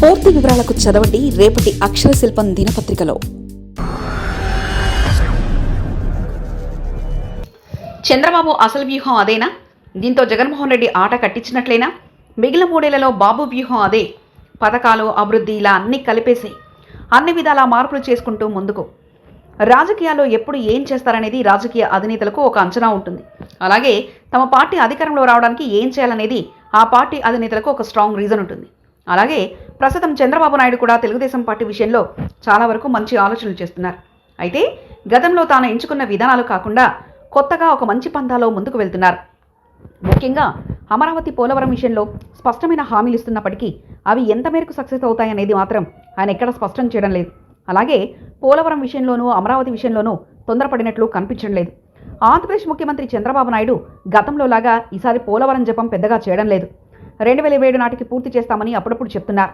పూర్తి వివరాలకు చదవండి రేపటి అక్షర శిల్పం దినపత్రికలో. చంద్రబాబు అసలు వ్యూహం అదేనా? దీంతో జగన్మోహన్ రెడ్డి ఆట కట్టించినట్లేనా? మిగిలిన మూడేళ్ళలో బాబు వ్యూహం అదే. పథకాలు అభివృద్ధి ఇలా అన్నీ కలిపేసి. అన్ని విధాలా మార్పులు చేసుకుంటూ ముందుకు. రాజకీయాల్లో ఎప్పుడు ఏం చేస్తారనేది రాజకీయ అధినేతలకు ఒక అంచనా ఉంటుంది. అలాగే తమ పార్టీ అధికారంలో రావడానికి ఏం చేయాలనేది ఆ పార్టీ అధినేతలకు ఒక స్ట్రాంగ్ రీజన్ ఉంటుంది. అలాగే ప్రస్తుతం చంద్రబాబు నాయుడు కూడా తెలుగుదేశం పార్టీ విషయంలో చాలా వరకు మంచి ఆలోచనలు చేస్తున్నారు. అయితే గతంలో తాను ఎంచుకున్న విధానాలు కాకుండా కొత్తగా ఒక మంచి పంథాలో ముందుకు వెళ్తున్నారు. ముఖ్యంగా అమరావతి పోలవరం విషయంలో స్పష్టమైన హామీలు ఇస్తున్నప్పటికీ అవి ఎంత మేరకు సక్సెస్ అవుతాయనేది మాత్రం ఆయన ఎక్కడ స్పష్టం చేయడం లేదు. అలాగే పోలవరం విషయంలోనూ అమరావతి విషయంలోనూ తొందరపడినట్లు కనిపించడం లేదు. ఆంధ్రప్రదేశ్ ముఖ్యమంత్రి చంద్రబాబు నాయుడు గతంలోలాగా ఈసారి పోలవరం జపం పెద్దగా చేయడం లేదు. రెండు వేల ఏడు నాటికి పూర్తి చేస్తామని అప్పుడప్పుడు చెప్తున్నారు.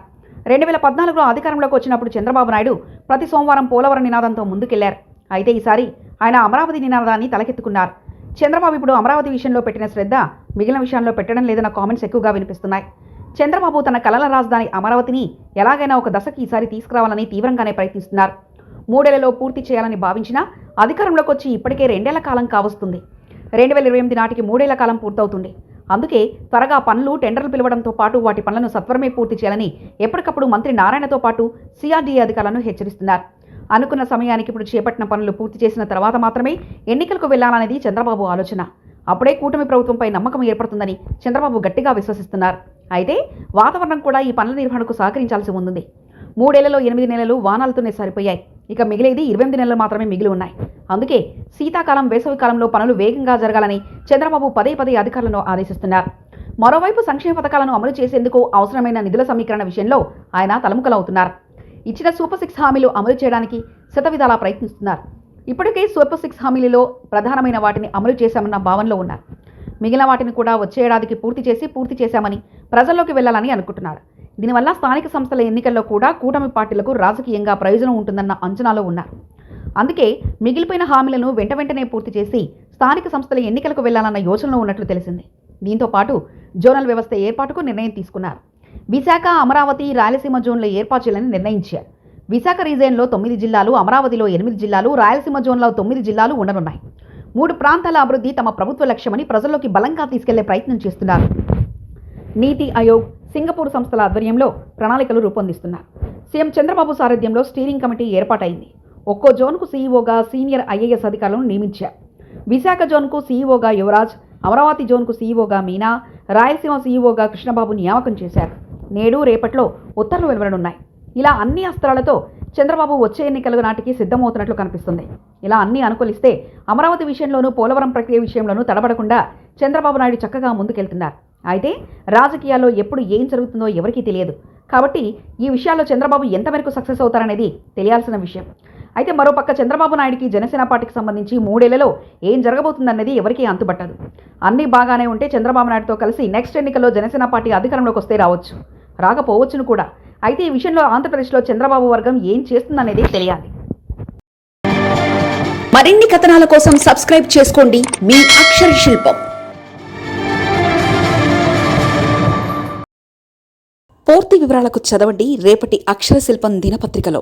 రెండు వేల పద్నాలుగులో అధికారంలోకి వచ్చినప్పుడు చంద్రబాబు నాయుడు ప్రతి సోమవారం పోలవరం నినాదంతో ముందుకెళ్ళారు. అయితే ఈసారి ఆయన అమరావతి నినాదాన్ని తలకెత్తుకున్నారు. చంద్రబాబు ఇప్పుడు అమరావతి విషయంలో పెట్టిన శ్రద్ధ మిగిలిన విషయాల్లో పెట్టడం లేదన్న కామెంట్స్ ఎక్కువగా వినిపిస్తున్నాయి. చంద్రబాబు తన కలల రాజధాని అమరావతిని ఎలాగైనా ఒక దశకి ఈసారి తీసుకురావాలని తీవ్రంగానే ప్రయత్నిస్తున్నారు. మూడేళ్ళలో పూర్తి చేయాలని భావించినా అధికారంలోకి వచ్చి ఇప్పటికే రెండేళ్ళ కాలం కావస్తుంది. రెండు వేల ఇరవై ఎనిమిది నాటికి మూడేళ్ళ కాలం పూర్తవుతుంది. అందుకే త్వరగా పనులు టెండర్లు పిలవడంతో పాటు వాటి పనులను సత్వరమే పూర్తి చేయాలని ఎప్పటికప్పుడు మంత్రి నారాయణతో పాటు సిఆర్డీఏ అధికారులను హెచ్చరిస్తున్నారు. అనుకున్న సమయానికి ఇప్పుడు చేపట్టిన పనులు పూర్తి చేసిన తర్వాత మాత్రమే ఎన్నికలకు వెళ్ళాలనేది చంద్రబాబు ఆలోచన. అప్పుడే కూటమి ప్రభుత్వంపై నమ్మకం ఏర్పడుతుందని చంద్రబాబు గట్టిగా విశ్వసిస్తున్నారు. అయితే వాతావరణం కూడా ఈ పనుల నిర్వహణకు సహకరించాల్సి ఉంది మూడేళ్ళలో ఎనిమిది నెలలు వానాలతోనే సరిపోయాయి. ఇక మిగిలేది ఇరవై ఎనిమిది నెలలు మాత్రమే మిగిలి ఉన్నాయి. అందుకే శీతాకాలం వేసవి కాలంలో పనులు వేగంగా జరగాలని చంద్రబాబు పదే పదే అధికారులను ఆదేశిస్తున్నారు. మరోవైపు సంక్షేమ పథకాలను అమలు చేసేందుకు అవసరమైన నిధుల సమీకరణ విషయంలో ఆయన తలముకలవుతున్నారు ఇచ్చిన సూపర్ సిక్స్ హామీలు అమలు చేయడానికి శతవిధాలా ప్రయత్నిస్తున్నారు. ఇప్పటికే సూపర్ సిక్స్ హామీలలో ప్రధానమైన వాటిని అమలు చేశామన్న భావనలో ఉన్నారు. మిగిలిన వాటిని కూడా వచ్చే ఏడాదికి పూర్తి చేసి పూర్తి చేశామని ప్రజల్లోకి వెళ్ళాలని అనుకుంటున్నారు. దీనివల్ల స్థానిక సంస్థల ఎన్నికల్లో కూడా కూటమి పార్టీలకు రాజకీయంగా ప్రయోజనం ఉంటుందన్న అంచనాలో ఉన్నారు. అందుకే మిగిలిపోయిన హామీలను వెంట వెంటనే పూర్తి చేసి స్థానిక సంస్థల ఎన్నికలకు వెళ్ళాలన్న యోచనలో ఉన్నట్లు తెలిసింది. దీంతో పాటు జోనల్ వ్యవస్థ ఏర్పాటుకు నిర్ణయం తీసుకున్నారు. విశాఖ అమరావతి రాయలసీమ జోన్ల ఏర్పాటు చేయాలని నిర్ణయించారు. విశాఖ రీజియన్లో తొమ్మిది జిల్లాలు అమరావతిలో ఎనిమిది జిల్లాలు రాయలసీమ జోన్లో తొమ్మిది జిల్లాలు ఉండనున్నాయి. మూడు ప్రాంతాల అభివృద్ధి తమ ప్రభుత్వ లక్ష్యమని ప్రజల్లోకి బలంగా తీసుకెళ్ళే ప్రయత్నం చేస్తున్నారు. నీతి ఆయోగ్ సింగపూర్ సంస్థల ఆధ్వర్యంలో ప్రణాళికలు రూపొందిస్తున్నారు. సీఎం చంద్రబాబు సారథ్యంలో స్టీరింగ్ కమిటీ ఏర్పాటైంది. ఒక్కో జోన్కు సీఈఓగా సీనియర్ ఐఏఎస్ అధికారులను నియమించారు విశాఖ జోన్కు సీఈఓగా యువరాజ్ అమరావతి జోన్కు సీఈఓగా మీనా రాయలసీమ సీఈఓగా కృష్ణబాబు నియామకం చేశారు. నేడు రేపట్లో ఉత్తర్వులు వెలువడనున్నాయి. ఇలా అన్ని అస్త్రాలతో చంద్రబాబు వచ్చే ఎన్నికల నాటికి సిద్ధమవుతున్నట్లు కనిపిస్తుంది. ఇలా అన్ని అనుకూలిస్తే అమరావతి విషయంలోనూ పోలవరం ప్రక్రియ విషయంలోనూ తడబడకుండా చంద్రబాబు నాయుడు చక్కగా ముందుకెళ్తున్నారు. అయితే రాజకీయాల్లో ఎప్పుడు ఏం జరుగుతుందో ఎవరికీ తెలియదు. కాబట్టి ఈ విషయాల్లో చంద్రబాబు ఎంతవరకు సక్సెస్ అవుతారనేది తెలియాల్సిన విషయం. అయితే మరోపక్క చంద్రబాబు నాయుడికి జనసేన పార్టీకి సంబంధించి మూడేళ్ళలో ఏం జరగబోతుందన్నది ఎవరికీ అంతుపట్టదు అన్నీ బాగానే ఉంటే చంద్రబాబు నాయుడుతో కలిసి నెక్స్ట్ ఎన్నికల్లో జనసేన పార్టీ అధికారంలోకి వస్తే రావచ్చు. రాకపోవచ్చును కూడా. అయితే ఈ విషయంలో ఆంధ్రప్రదేశ్లో చంద్రబాబు వర్గం ఏం చేస్తుందనేది తెలియాలి. మరిన్ని కథనాల కోసం సబ్స్క్రైబ్ చేసుకోండి. మీ అక్షర శిల్పం. పూర్తి వివరాలకు చదవండి రేపటి అక్షర శిల్పం దినపత్రికలో.